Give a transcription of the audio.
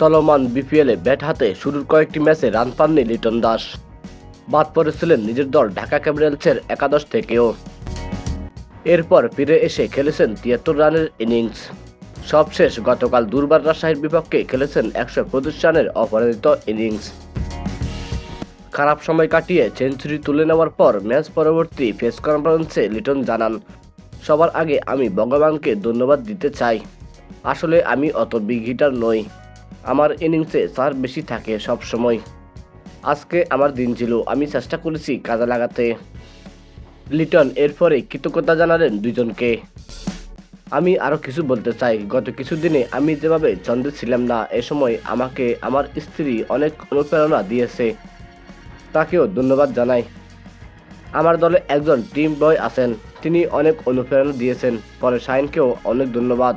চলমান বিপিএলে ব্যাট হাতে শুরুর কয়েকটি ম্যাচে রান পাননি লিটন দাস। বাদ পড়েছিলেন নিজের দল ঢাকা ক্যাপিটালসের একাদশ থেকেও। এরপর ফিরে এসে খেলেছেন তিয়াত্তর রানের ইনিংস। সবশেষ গতকাল দুর্বার রাজশাহীর বিপক্ষে খেলেছেন একশো পঁচিশ রানের অপরাজিত ইনিংস। খারাপ সময় কাটিয়ে সেঞ্চুরি তুলে নেওয়ার পর ম্যাচ পরবর্তী প্রেস কনফারেন্সে লিটন জানান, সবার আগে আমি ভগবানকে ধন্যবাদ দিতে চাই। আসলে আমি অত বিগ হিটার নই। আমার ইনিংসে চার বেশি থাকে সব সময় আজকে আমার দিন ছিল, আমি চেষ্টা করেছি কাজে লাগাতে। লিটন এরপরে কৃতজ্ঞতা জানালেন দুজনকে আমি আরও কিছু বলতে চাই, গত কিছুদিনে আমি যেভাবে ছন্দে ছিলাম না, এ সময় আমাকে আমার স্ত্রী অনেক অনুপ্রেরণা দিয়েছে। তাকেও ধন্যবাদ জানাই। আমার দলে একজন টিম বয় আছেন, তিনি অনেক অনুপ্রেরণা দিয়েছেন, পরে শাইনকেও অনেক ধন্যবাদ।